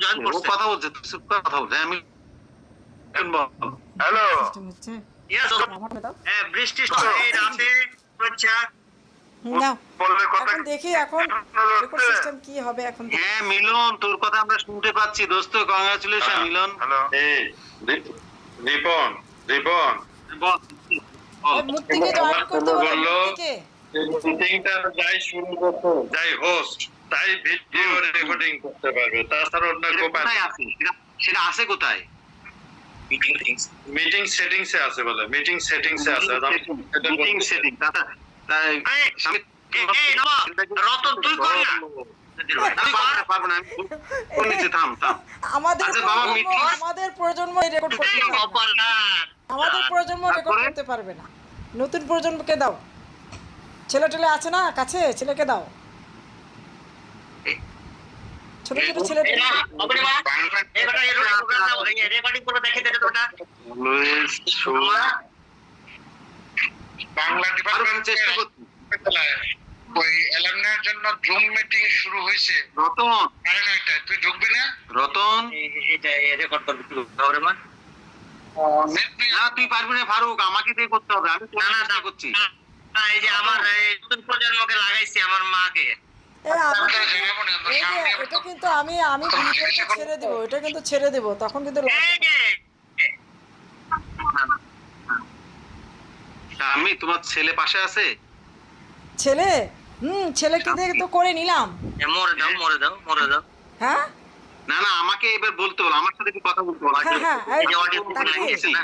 Join করছে। কথা বলছে তুই চুপ করে কথা বলছে আমি হ্যালো। ইয়েস হ্যাঁ বৃষ্টি এই আচ্ছা। দেখি এখন সিস্টেম কি হবে এখন হ্যাঁ মিলন তোর কথা আমরা শুনতে পাচ্ছি। দোস্ত কংগ্রাচুলেশন মিলন। এই রি- রিপন রিপন। বল। বলো যাই শুরু করতে যাই হোস্ট তাই ভিডিও রেকর্ডিং করতে পারবে। তাছাড়া অন্য সেটা আছে? সেটা- সেটা আছে কোথায়? মিটিং মিটিংস মিটিং সেটিংস এ আছে। বলে মিটিং সেটিংস এ আছে মিটিং সেটিং নবা রতন তুই কর। না আমাদের আচ্ছা, প্রজন্ম রেকর্ড না। আমাদের প্রজন্ম রেকর্ড? করতে পারবে না। নতুন প্রজন্মকে দাও। ছেলে টেলে আছে না কাছে? ছেলেকে দাও ছোট ছোট ছেলে এই না অপরিমা এই বেটা এই প্রোগ্রাম দাও এই রেকর্ডিং করে দেখে দে তোটা Always show- বাংলা ডিপার্টমেন্ট চেষ্টা ওই অ্যালামনার জন্য জুম মিটিং শুরু হয়েছে। রতন। সাড়ে নয়টায়। তুই ঢুকবি না? রতন। এটা রেকর্ড করবি তুই না তুই পারবি না ফারুক আমাকে দিয়ে করতে হবে। আমি না না করছি। এই যে আমার নতুন প্রজন্মকে লাগাইছি আমার মাকে। এটা কিন্তু আমি আমি ছেড়ে দেবো এটা কিন্তু ছেড়ে দেবো তখন কিন্তু লজ্জা এই পাবে। যে তা আমি তোমার ছেলে পাশে আছে? ছেলে? হুম ছেলেকে দিয়ে তো করে নিলাম। মরে দাও মরে দাও মরে দাও। হ্যাঁ? না না আমাকে এবার বলতে বলো আমার সাথে একটু কথা বলতে হ্যাঁ হ্যাঁ audio তাকে না?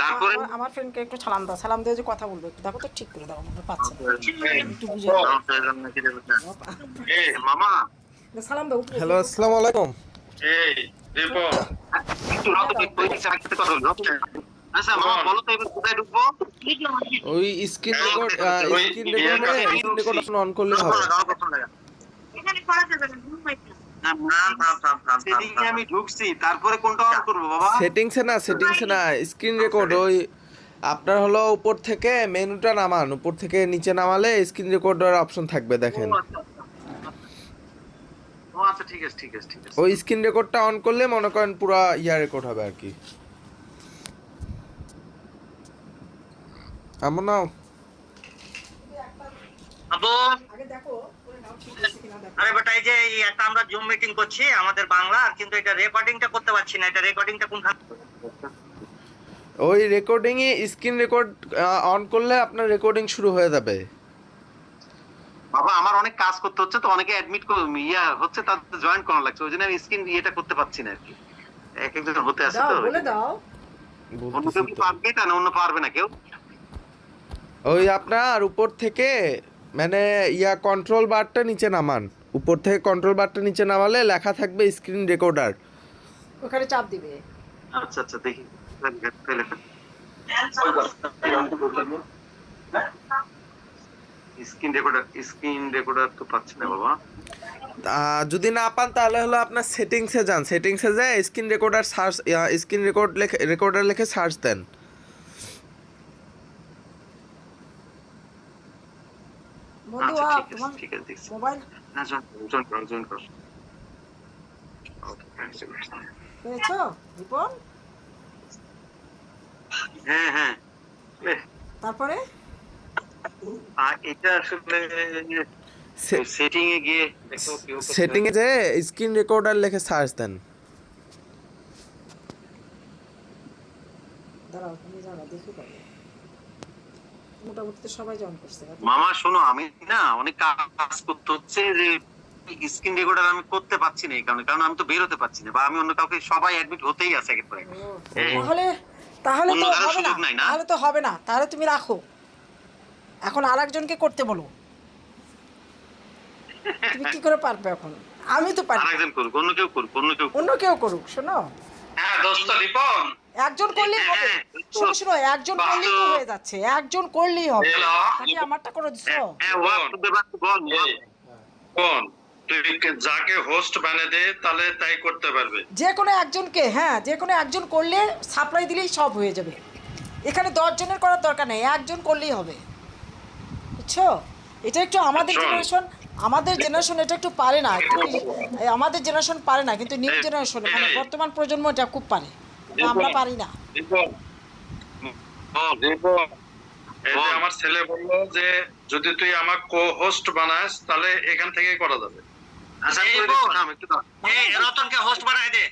তারপরে? আমার- আমার ফ্রেন্ডকে একটু সালাম দাও সালাম দিয়ে যে কথা বলব একটু দেখো তো ঠিক করে দাও মনে পাচ্ছে একটু বুঝে। এ মামা সালাম দাও হ্যালো আসসালামু আলাইকুম এই রিপন একটু ওই দিকে সাথে কথা বলো আচ্ছা মামা বলো তো এবার কোথায় ঢুকবো ওই স্ক্রিন রেকর্ড ওই স্ক্রিন ইয়ে রেকর্ডে স্ক্রিন রেকর্ড অন করলে হবে সেদিকে আমি ঢুকছি তারপরে কোনটা অন করব বাবা? সেটিংসে না সেটিংসে না স্ক্রিন রেকর্ড ওই আপনার হলো উপর থেকে মেনুটা নামান উপর থেকে নিচে নামালে স্ক্রিন রেকর্ডের অপশন থাকবে দেখেন। ও আচ্ছা ঠিক আছে ঠিক আছে ঠিক আছে। ওই স্ক্রিন রেকর্ডটা অন করলে মনে করেন পুরো ইয়া রেকর্ড হবে আর কি। এমন নাও। আগে দেখো কিনা আরে বেটা এই যে একটা আমরা জুম মিটিং করছি আমাদের বাংলা কিন্তু এটা রেকর্ডিংটা করতে পারছি না এটা রেকর্ডিংটা কোনখানে? ওই রেকর্ডিংয়ে স্ক্রিন রেকর্ড অন করলে আপনার রেকর্ডিং শুরু হয়ে যাবে। বাবা আমার অনেক কাজ করতে হচ্ছে তো অনেকে অ্যাডমিট ইয়া হচ্ছে তাদের জয়েন করা লাগছে ওই জন্য আমি স্ক্রিন ইয়েটা করতে পারছি না আর কি এক একজন হতে আছে তো। বলে দাও। অন্য কেউ পারবে? না অন্য পারবে না কেউ। ওই আপনার উপর থেকে মানে ইয়া কন্ট্রোল বারটা নিচে নামান। উপর থেকে কন্ট্রোল বারটা নিচে নামালে লেখা থাকবে স্ক্রিন রেকর্ডার ওখানে চাপ দিবে। আচ্ছা আচ্ছা দেখি। স্ক্রিন রেকর্ডার স্ক্রিন রেকর্ডার তো পাচ্ছি না বাবা। যদি না পান তাহলে হলো আপনার সেটিংসে যান। সেটিংসে যায় screen recorder search screen record লেখে রেকর্ডার লিখে সার্চ দেন। বন্ধু আচ্ছা আ, ঠিক তোমার আছে ঠিক আছে। দেখছি মোবাইল না জয়েন করো জয়েন করো পেয়েছ রিপন? হ্যাঁ হ্যাঁ। তারপরে? এটা আসলে সেটিং এ গিয়ে দেখো করতে- যে স্ক্রিন রেকর্ডার লিখে সার্চ দেন। দাঁড়াও তুমি দেখি পাবে মোটামুটি তো সবাই জয়েন করছে। মামা শোনো আমি না অনেক কাজ করতে হচ্ছে যে স্ক্রিন রেকর্ডার আমি করতে পারছি না এই কারণে কারণ আমি তো বেরোতে পারছি না বা আমি অন্য কাউকে সবাই অ্যাডমিট হতেই আছে ও, হ্যাঁ। তাহলে তাহলে তো হবে না? তাহলে তো হবে না তাহলে তুমি রাখো। এখন আরেকজনকে করতে বলো। তুমি কি করে পারবে এখন? আমি তো পারি আরেকজন করুক অন্য কেউ করুক অন্য কেউ। অন্য কেউ করুক শোনো। হ্যাঁ দোস্ত রিপন। একজন করলেই হবে। হ্যাঁ, শোনো শোনো একজন। করলেই তো হয়ে যাচ্ছে। একজন করলেই হবে। তাকে আমারটা করে দিছো? হ্যাঁ। কোন? তুই যাকে হোস্ট বানিয়ে দে তাহলে তাই করতে পারবে। যে কোনো একজনকে হ্যাঁ যে কোনো একজন করলে সাপ্লাই দিলেই সব হয়ে যাবে। এখানে দশ জনের করার দরকার নেই একজন করলেই হবে। বুঝছ? এটা একটু আমাদের জেনারেশন আমাদের জেনারেশন এটা একটু পারে না। আমাদের জেনারেশন পারে না কিন্তু নিউ জেনারেশন মানে বর্তমান প্রজন্ম এটা খুব পারে। আমরা পারি না। আমার ছেলে বলল যে যদি তুই আমার কো হোস্ট বানাস তাহলে এখান থেকে করা যাবে। আচ্ছা রতনকে হোস্ট বানাই দে।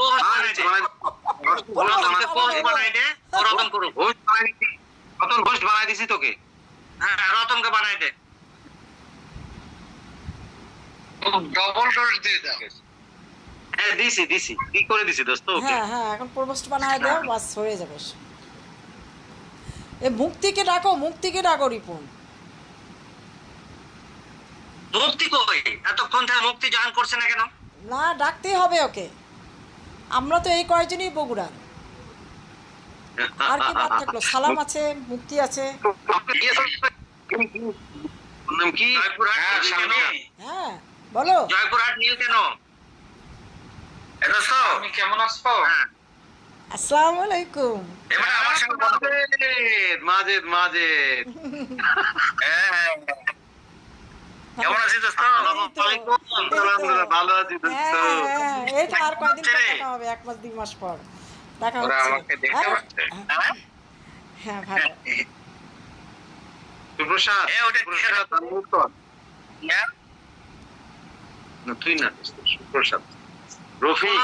হোস্ট বানাই দে। হোস্ট বানাই দে। রতন করুক। হোস্ট বানাই দিছি হোস্ট বানাই দিছি তোকে। হ্যাঁ রতনকে বানাই দে। ডবল ডোজ দিয়ে দেখ হ্যাঁ দিছি দিছি। কি করে দিছি দোস্ত? হ্যাঁ হ্যাঁ এখন বানায় দাও বাস হয়ে যাবে। এ মুক্তিকে ডাকো মুক্তিকে ডাকো রিপন। মুক্তি কই? এতক্ষণ থেকে মুক্তি জয়েন করছে না কেন? না ডাকতেই হবে ওকে। আমরা তো এই কয়জনই বগুড়া। আর কি বাদ থাকল? সালাম আছে মুক্তি আছে। কি জয়পুরহাট হ্যাঁ, সামনে। হ্যাঁ বলো। জয়পুরহাট নীল কেন? এ কেমন আছো? আসসালামু আলাইকুম এবারে আমার সঙ্গে কথা মাজেদ মাজেদ হ্যাঁ কেমন আছিস দোস্ত এই তো, এই তো। আলহামদুলিল্লাহ ভালো আছি দোস্ত এই তো আর কয়দিন পর দেখা হবে? এক মাস দুই মাস পর। দেখা হচ্ছে। আমাকে দেখতে পাচ্ছে। হ্যাঁ? ভালো। সুপ্রসাদ এ, ওটা সুপ্রসাদ unmute কর। না তুই না সুপ্রসাদ। রফিক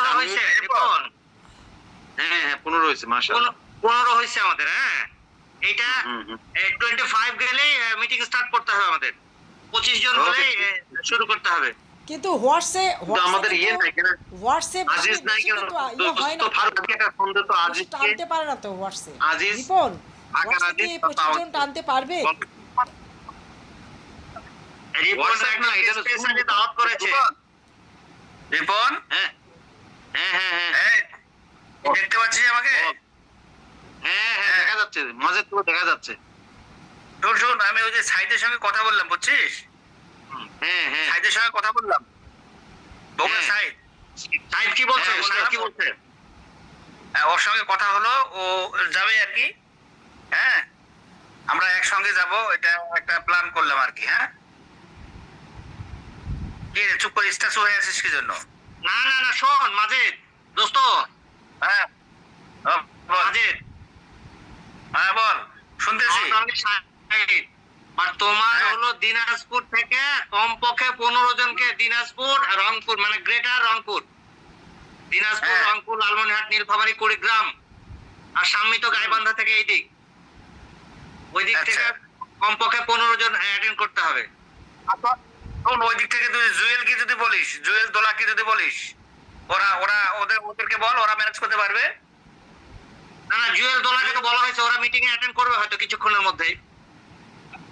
হ্যাঁ হ্যাঁ পনেরো হয়েছে মাশাআল্লাহ। পনেরো- হয়েছে আমাদের হ্যাঁ? এটা। টোয়েন্টি ফাইভ গেলেই মিটিং স্টার্ট করতে হবে আমাদের। পঁচিশ জন Okay. শুরু করতে হবে। কিন্তু হোয়াটসে আমাদের ইয়ে নাই কেন? হোয়াটসঅ্যাপ আজিজ নাই কেন? ইয়ে দোস্ত ফারুক একটা ফোন দে তো বেশি টানতে পারে না তো হোয়াটসঅ্যাপ। আজিজ, রিপন আকার আজিজ, পঁচিশ টানতে পারবে? রিপন না, এটা তো। স্পেশালি দাওয়াত করেছে। রিপন? হ্যাঁ? দেখতে পাচ্ছিস আমাকে? হ্যাঁ হ্যাঁ দেখা যাচ্ছে মাঝে তো দেখা যাচ্ছে। শোন শোন আমি ওই যে সাইদের সঙ্গে কথা বললাম বুঝছিস? হ্যাঁ হ্যাঁ। সাইদের সঙ্গে কথা বললাম। বগুড়া হ্যাঁ। সাইদ। সাইদ কি বলছে? হ্যাঁ, কি বলছে? হ্যাঁ, ওর সঙ্গে কথা হলো ও যাবে আর কি। হ্যাঁ আমরা একসঙ্গে যাব এটা একটা প্ল্যান করলাম আর কি হ্যাঁ? কি চুপ করে স্টাস হয়ে আছিস কি জন্য? না না না শোন মাজেদ দোস্ত। হ্যাঁ মাজেদ। হ্যাঁ বল শুনতেছি। আর তোমার হলো দিনাজপুর থেকে কমপক্ষে পনেরো জনকে দিনাজপুর আর রংপুর মানে গ্রেটার রংপুর। দিনাজপুর রংপুর লালমনিরহাট নীলফামারী কুড়িগ্রাম আর সামনে তো গাইবান্ধা থেকে এই দিক। ওই দিক থেকে কমপক্ষে পনেরো জন অ্যাটেন্ড করতে হবে। শোন ওই দিক থেকে তুই জুয়েলকে যদি বলিস জুয়েল দোলাকে যদি বলিস ওরা ওরা ওদের ওদেরকে বল ওরা ম্যানেজ করতে পারবে? না না জুয়েল দোলাকে তো বলা হয়েছে ওরা মিটিং এ অ্যাটেন্ড করবে হয়তো কিছুক্ষণের মধ্যেই।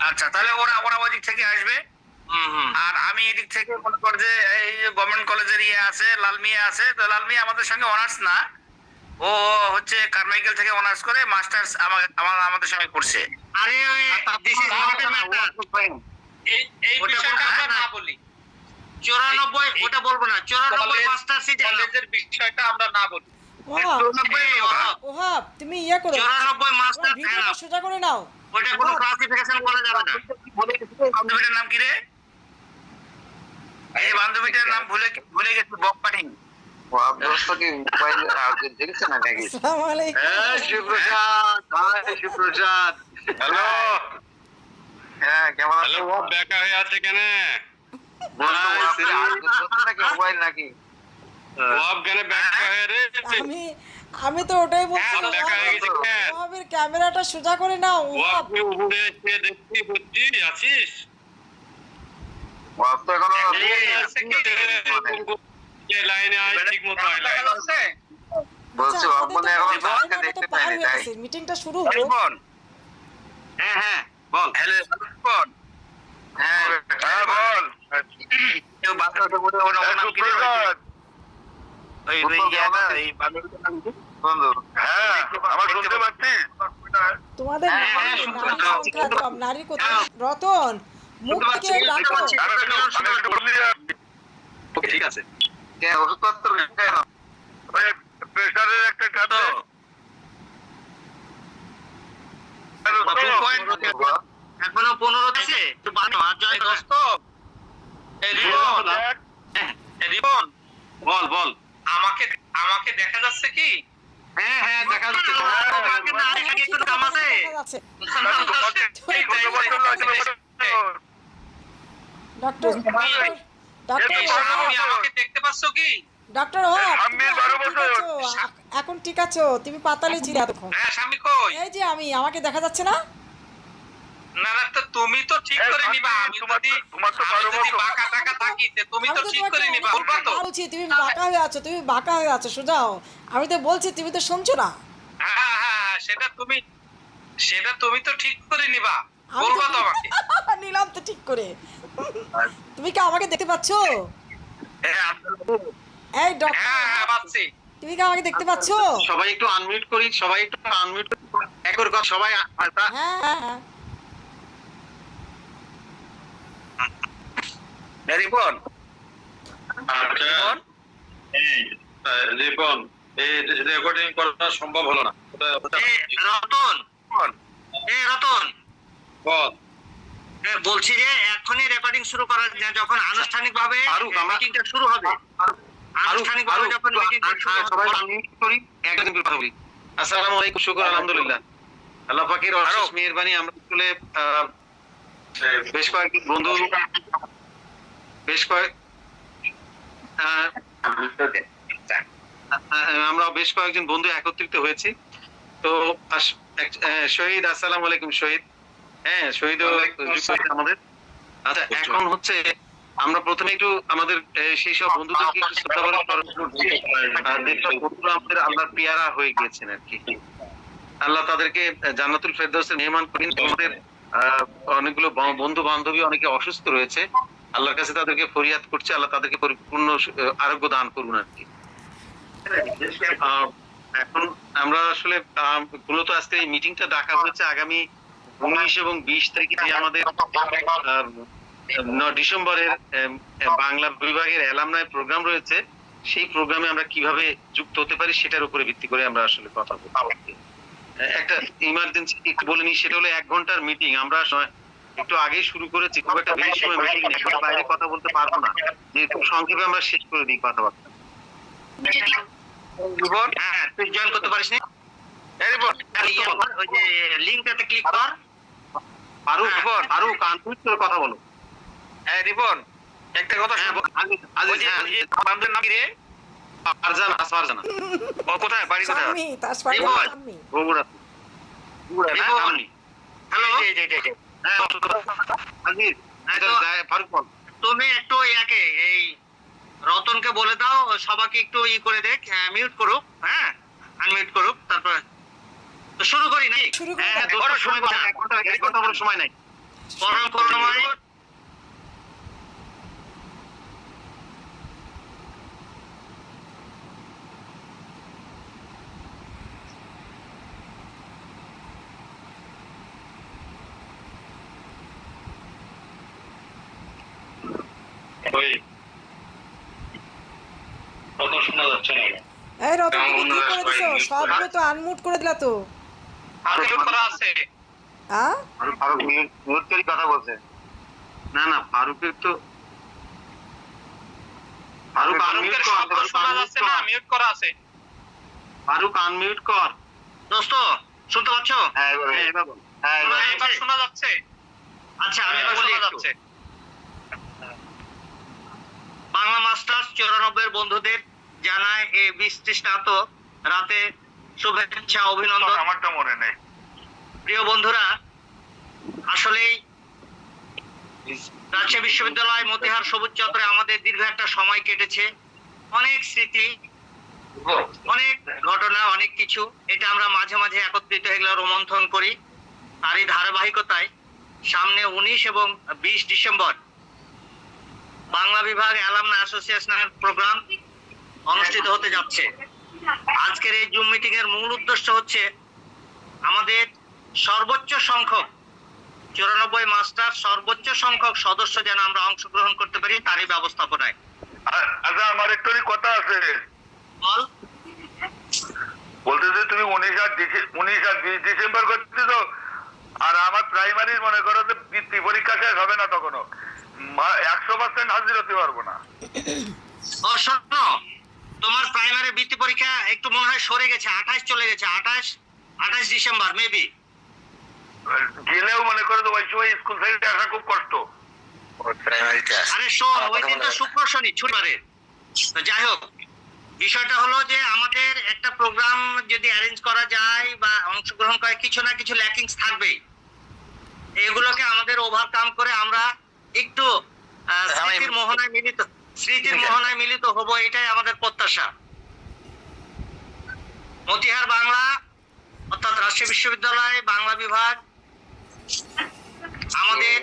আচ্ছা তাহলে ওরা ওরা ওই দিক থেকে আসবে। আর আমি এদিক থেকে মনে কর যে এই গভর্নমেন্ট কলেজের ইয়ে আছে লালমিয়া আছে তো লালমিয়া আমাদের সঙ্গে অনার্স না। ও হচ্ছে কারমাইকেল থেকে অনার্স করে মাস্টার্স আমাদের সঙ্গে করছে। আরে this is not a matter এই বিষয়টা আমরা না। বলি। চুরানব্বই ওটা বলব না চুরানব্বই মাস্টার্সই কলেজের বিষয়টা আমরা না বলি। ওহাব তুমি ইয়ে করো। চুরানব্বই মাস্টার ভিডিওটা সোজা করে নাও। ওটা কোনো ক্লাসিফিকেশন করা যাবে না। বান্ধবীটার নাম কি রে? এই বান্ধবীটার নাম ভুলে ভুলে গেছি বক হ্যাঁ হ্যালো। হ্যাঁ কেমন আছে? কেন? আমি আমি তো ওটাই বলছি হ্যাঁ? ওহাবের ক্যামেরাটা সোজা করে নাও ওয়াব দেখছি বুঝছি আছিস? লাইনে ঠিক মতো লাইন আচ্ছা, মিটিংটা শুরু হলো হ্যাঁ হ্যাঁ। বল। হ্যালো হ্যাঁ হ্যাঁ বল। কেউ ওর নাম কি ওই ওই এই বান্ধবীটার নাম কি? হ্যাঁ আমার শুনতে পাচ্ছিস? তোমাদের নারী- শুনতে নারীর পাচ্ছি। সংখ্যা কম নারীর কোথায় রতন মুখ থেকে ডাকো পাচ্ছি। আরও একটু আমি একটু ঠিক আছে। প্রেসারের একটা কাটো এখনও পনেরো আছে বল বল আমাকে আমাকে দেখা যাচ্ছে কি হ্যাঁ হ্যাঁ দেখা যাচ্ছে আমাকে দেখতে পাচ্ছ কি ডক্টর ও বছর। এখন ঠিক আছো? তুমি পাতালে ছিলে এতক্ষণ। হ্যাঁ স্বামী কই? এই যে আমি আমাকে দেখা যাচ্ছে না? না না তো তুমি তো ঠিক করে নিবা আমি তো- যদি তোমার তো বারো বছর। বাঁকা টাকা থাকি তুমি তো তো ঠিক করে নিবা বলবা তো। বলছি তুমি বাঁকা হয়ে আছো তুমি বাঁকা হয়ে আছো সোজাও আমি তো বলছি তুমি তো শুনছো না? হ্যাঁ হ্যাঁ হ্যাঁ, সেটা তুমি সেটা তুমি তো ঠিক করে নিবা। আমি বলবা তো আমাকে। নিলাম তো ঠিক করে। তুমি কি আমাকে দেখতে পাচ্ছ? হ্যাঁ আমি- এই ডক্টর। হ্যাঁ হ্যাঁ পাচ্ছি। তুমি কি আমাকে দেখতে পাচ্ছ? সবাই একটু আনমিউট করি সবাই একটু আনমিউট সবাই হ্যাঁ হ্যাঁ রিপন। আচ্ছা। রিপন? রিপন এই রেকর্ডিং করা সম্ভব হলো না। রতন। এ রতন। বল। বলছি যে এখনই রেকর্ডিং শুরু করা যায় যখন আনুষ্ঠানিকভাবে আমরা- মিটিংটা শুরু হবে। আনুষ্ঠানিকভাবে যখন মিটিংটা আ- শুরু আ- সবাই হবে করি একজন কথা বলি। আসসালামু আলাইকুম শুকর আলহামদুলিল্লাহ। আল্লাহ পাকের অশেষ মেহেরবানি আমরা আসলে বেশ কয়েকজন বন্ধু বেশ কয়েক আহ, আহ, আমরা বেশ কয়েকজন বন্ধু একত্রিত হয়েছি। তো শহীদ আসসালাম আলাইকুম শহীদ। হ্যাঁ শহীদ আমাদের। আচ্ছা এখন হচ্ছে আমরা প্রথমে একটু আমাদের সেই সব বন্ধুদেরকে একটু শ্রদ্ধা করে স্মরণ করছি। যেসব আমাদের আল্লাহর পিয়ারা হয়ে গিয়েছেন আর কি। আল্লাহ তাদেরকে জান্নাতুল ফেরদৌসের মেহমান করেন। আমাদের অনেকগুলো বন্ধু বান্ধবী অনেকে অসুস্থ রয়েছে। আল্লাহর কাছে তাদেরকে ফরিয়াদ করছে। আল্লাহ তাদেরকে পরিপূর্ণ আরোগ্য দান করুন আর কি। এখন আমরা আসলে মূলত আজকে এই মিটিংটা ডাকা হয়েছে আগামী উনিশ এবং বিশ তারিখে আমাদের ডিসেম্বরের বাংলা বিভাগের অ্যালামনাই প্রোগ্রাম রয়েছে। সেই প্রোগ্রামে আমরা কীভাবে যুক্ত হতে পারি সেটার উপরে ভিত্তি করে আমরা আসলে কথা বলব। একটা ইমার্জেন্সি একটু বলে নিই সেটা হলো এক ঘণ্টার মিটিং আমরা একটু আগে শুরু করেছি খুব একটা বেশি সময় মিটিং এখন বাইরে কথা বলতে পারব না। যে খুব সংক্ষেপে আমরা শেষ করে দিই কথাবার্তা। হ্যাঁ তুই জয়েন করতে পারিস নি? এ ইয়ে কর, ওই যে লিংকটাতে ক্লিক কর। ফারুক হ্যাঁ। ফারুক কথা বলো। হ্যাঁ রিপন একটা কথা হ্যাঁ, হ্যাঁ, নাম কি রে? ও কোথায়? বাড়ি কোথায়? বগুড়া। হ্যালো? হ্যাঁ হ্যাঁ, তুমি একটু ইয়াকে এই রতনকে বলে দাও সবাইকে একটু ই করে দেখ মিউট করুক হ্যাঁ আনমিউট করুক তারপর। তো শুরু করি নাই হ্যাঁ হ্যাঁ, সময় নাই। ওই কথা শোনা যাচ্ছে না? এই রতন তুমি কি করে দিছো? সবগুলো তো আনমিউট করে দিলা তো। Unmute করা আছে। হ্যাঁ ফারুক ফারুক মিউট মিউট করে কথা বলছে। না না ফারুকের তো ফারুক আনমিউট কর শব্দ শোনা যাচ্ছে না মিউট করা আছে। ফারুক আনমিউট কর। দোস্ত শুনতে পাচ্ছ? হ্যাঁ এবার হ্যাঁ এবার। হ্যাঁ এবার শোনা- যাচ্ছে। আচ্ছা আমি হ্যাঁ, বলি শোনা যাচ্ছে। বাংলা মাস্টার্স চৌরানব্বই বন্ধুদের জানায় এই বৃষ্টিস্নাত রাতে শুভেচ্ছা অভিনন্দন। আমারটা মনে নেই। প্রিয় বন্ধুরা আসলেই রাজশাহী বিশ্ববিদ্যালয় মতিহার সবুজ চত্বরে আমাদের দীর্ঘ একটা সময় কেটেছে। অনেক স্মৃতি অনেক ঘটনা অনেক কিছু। এটা আমরা মাঝে মাঝে একত্রিত হয়ে গেলে রোমন্থন করি। আর এই ধারাবাহিকতায় সামনে উনিশ এবং বিশ ডিসেম্বর বাংলা বিভাগ অ্যালামনা অ্যাসোসিয়েশনের প্রোগ্রাম অনুষ্ঠিত হতে যাচ্ছে। আজকের এই জুম মিটিং এর মূল উদ্দেশ্য হচ্ছে আমাদের সর্বোচ্চ সংখ্যক চুরানব্বই মাস্টার সর্বোচ্চ সংখ্যক সদস্য যেন আমরা অংশগ্রহণ করতে পারি তারই ব্যবস্থাপনায়। আচ্ছা আমার একটু কথা আছে। বল। বলতে তুমি উনিশ আর উনিশ আর বিশ ডিসেম্বর করতে তো আর আমার প্রাইমারির মনে করো যে বৃত্তি পরীক্ষা শেষ হবে না তখনও। একশো পার্সেন্ট হাজির হতে পারব না। ও শোনো তোমার প্রাইমারি বৃত্তি পরীক্ষা একটু মনে হয় সরে গেছে আঠাশ চলে গেছে আঠাশ আঠাশ ডিসেম্বর মেবি গেলেও মনে করে তো ওই সময় স্কুল থেকে আসা খুব কষ্ট। আরে শোন ওই দিন তো শুক্র শনি ছুটিবারে তো যাই হোক বিষয়টা হলো যে আমাদের একটা প্রোগ্রাম যদি অ্যারেঞ্জ করা যায় বা অংশগ্রহণ করে কিছু না কিছু ল্যাকিংস থাকবেই। এগুলোকে আমাদের ওভারকাম করে আমরা একটু স্মৃতির মোহনায় মিলিত স্মৃতির মোহনায় মিলিত হব এটাই আমাদের প্রত্যাশা। মতিহার বাংলা অর্থাৎ রাজশাহী বিশ্ববিদ্যালয় বাংলা বিভাগ আমাদের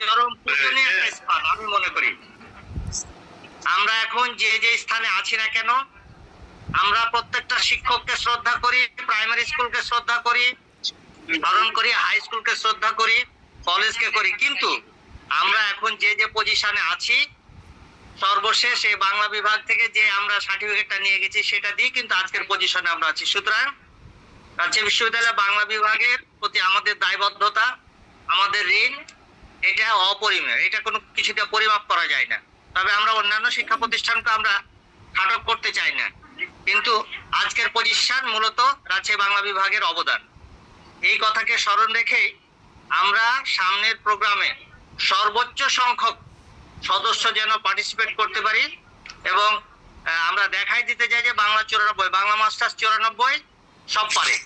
চরম পূজনীয় একটা স্থান আমি মনে করি। আমরা এখন যে যে স্থানে আছি না কেন আমরা প্রত্যেকটা শিক্ষককে শ্রদ্ধা করি প্রাইমারি স্কুলকে শ্রদ্ধা করি ধারণ করি হাই স্কুলকে শ্রদ্ধা করি কলেজকে করি। কিন্তু আমরা এখন যে যে পজিশনে আছি, সর্বশেষ এই বাংলা বিভাগ থেকে যে আমরা সার্টিফিকেটটা নিয়ে গেছি সেটা দিয়ে কিন্তু আজকের পজিশনে আমরা আছি। সুতরাং রাজশাহী বিশ্ববিদ্যালয় বাংলা বিভাগের প্রতি আমাদের দায়বদ্ধতা, আমাদের ঋণ, এটা অপরিমেয়। এটা কোনো কিছুতে পরিমাপ করা যায় না। তবে আমরা অন্যান্য শিক্ষা প্রতিষ্ঠানকে আমরা খাটক করতে চাই না। কিন্তু আজকের পজিশন মূলত রাজশাহী বাংলা বিভাগের অবদান। এই কথাকে স্মরণ রেখেই আমরা সামনের প্রোগ্রামে সর্বোচ্চ সংখ্যক সদস্য যেন পার্টিসিপেট করতে পারি এবং আমরা দেখাই দিতে চাই যে বাংলা চুরানব্বই, বাংলা মাস্টার্স চুরানব্বই সব পারে।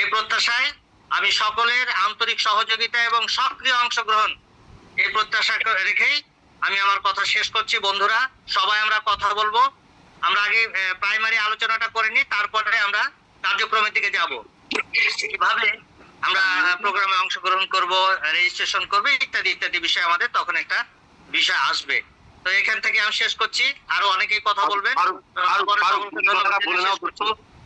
এই প্রত্যাশায় আমি সকলের আন্তরিক সহযোগিতা এবং সক্রিয় অংশগ্রহণ এই প্রত্যাশা রেখেই আমি আমার কথা শেষ করছি। বন্ধুরা, সবাই আমরা কথা বলব। আমরা আগে প্রাইমারি আলোচনাটা করে নিই, তারপরে আমরা কার্যক্রমের দিকে যাব। কীভাবে আমরা প্রোগ্রামে অংশগ্রহণ করব রেজিস্ট্রেশন করব ইত্যাদি ইত্যাদি বিষয় আমাদের তখন একটা বিষয় আসবে। তো এখান থেকে আমি শেষ করছি। আরও অনেকেই কথা বলবেন।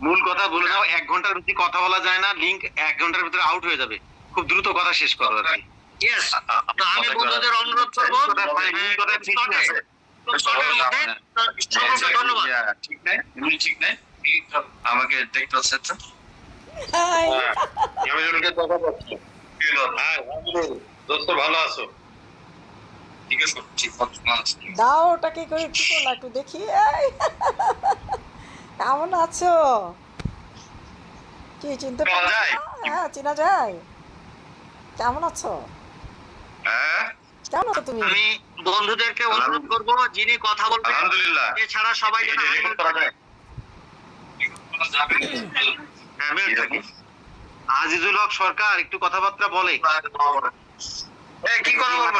মূল কথা বলে নাও এক ঘণ্টার বেশি কথা বলা যায় না লিংক এক ঘণ্টার ভিতরে আউট হয়ে যাবে। খুব দ্রুত কথা শেষ করো আর তো আমি বন্ধুদের অনুরোধ করব। শর্টের মধ্যে, তো সকলকে ধন্যবাদ। ঠিক নাই ঠিক নাই। আমাকে দেখতে পাচ্ছেন তো? হাই। আমি কথা বলছি। কি হ্যাঁ দোস্ত ভালো আছো? ঠিক আছে? ঠিক আছে দাও ওটাকে করে কি করলা একটু দেখি। কেমন আছো? কি চিনতে চেনা যায়? হ্যাঁ চেনা যায়। কেমন আছো? হ্যাঁ? কেমন আছো তুমি? আমি বন্ধুদেরকে অনুরোধ করব যিনি কথা বলবেন আলহামদুলিল্লাহ। এছাড়া সবাই যেন আজিজুল হক সরকার একটু কথাবার্তা বলে। এ, কি কথা বলব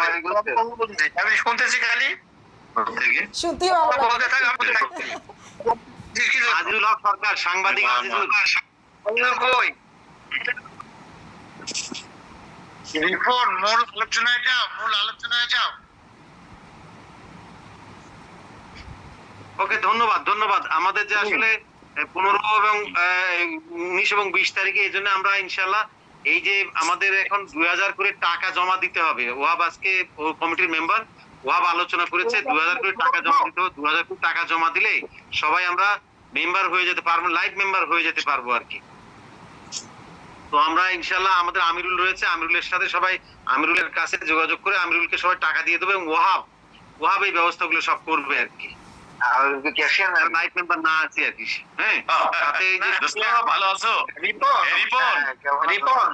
আমি শুনতেছি খালি। আজিজুল হক সরকার সাংবাদিক আজিজুল কই? মূল আলোচনায় যাও মূল আলোচনায় যাও। ওকে ধন্যবাদ ধন্যবাদ। আমাদের যে আসলে পনেরো এবং উনিশ এবং বিশ তারিখে এই জন্য আমরা ইনশাল্লাহ এই যে আমাদের এখন দুই হাজার করে টাকা জমা দিতে হবে। ওয়াব আজকে কমিটির মেম্বার, ওয়াব আলোচনা করেছে, দুই হাজার করে টাকা জমা দিতে হবে। দু হাজার করে টাকা জমা দিলে সবাই আমরা মেম্বার হয়ে যেতে পারব, লাইভ মেম্বার হয়ে যেতে পারব আর কি। তো আমরা ইনশাল্লাহ আমাদের আমিরুল রয়েছে, আমিরুলের সাথে সবাই আমিরুলের কাছে যোগাযোগ করে আমিরুলকে সবাই টাকা দিয়ে দেবো এবং ওয়াহাব ওয়াহাব এই ব্যবস্থাগুলো সব করবে আর কি। আর লাইভ মেম্বার না আছে আর হ্যাঁ? সাথে এই যে ভালো আছো? রিপন। রিপন। রিপন।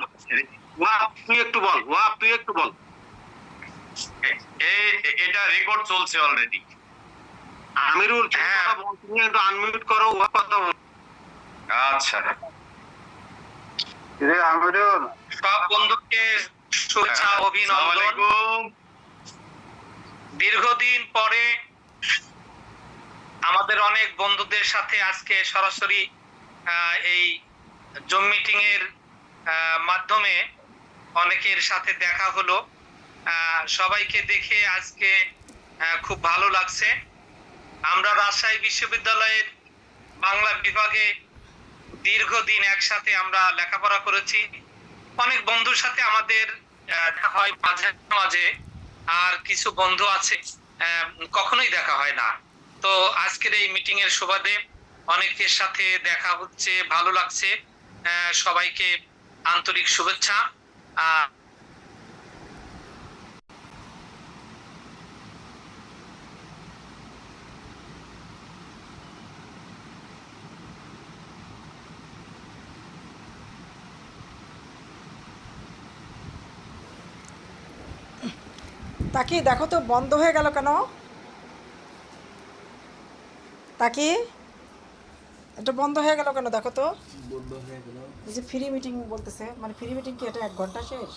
ওয়াহাব তুই একটু বল ওয়াহাব তুই একটু বল। এটা রেকর্ড চলছে অলরেডি আমিরুল তুমি হ্যাঁ। একটু আনমিউট করো ওয়াহাব কথা বল। আচ্ছা। আমিরুল? সব বন্ধুকে শুভেচ্ছা অভিনন্দন। দীর্ঘদিন পরে আমাদের অনেক বন্ধুদের সাথে আজকে সরাসরি এই জুম মিটিং এর মাধ্যমে অনেকের সাথে দেখা হলো। সবাইকে দেখে আজকে খুব ভালো লাগছে। আমরা রাজশাহী বিশ্ববিদ্যালয়ের বাংলা বিভাগে দীর্ঘদিন একসাথে আমরা লেখাপড়া করেছি। অনেক বন্ধুর সাথে আমাদের দেখা হয় মাঝে মাঝে, আর কিছু বন্ধু আছে কখনোই দেখা হয় না। তো আজকের এই মিটিং এর সুবাদে অনেকের সাথে দেখা হচ্ছে, ভালো লাগছে। সবাইকে আন্তরিক শুভেচ্ছা। তাকে, দেখো তো, বন্ধ হয়ে গেল কেন? তাকি? এটা বন্ধ হয়ে গেল কেন? দেখো তো। বন্ধ হয়ে এই যে ফ্রি মিটিং বলতেছে। মানে ফ্রি মিটিং কি? এটা এক ঘণ্টা শেষ?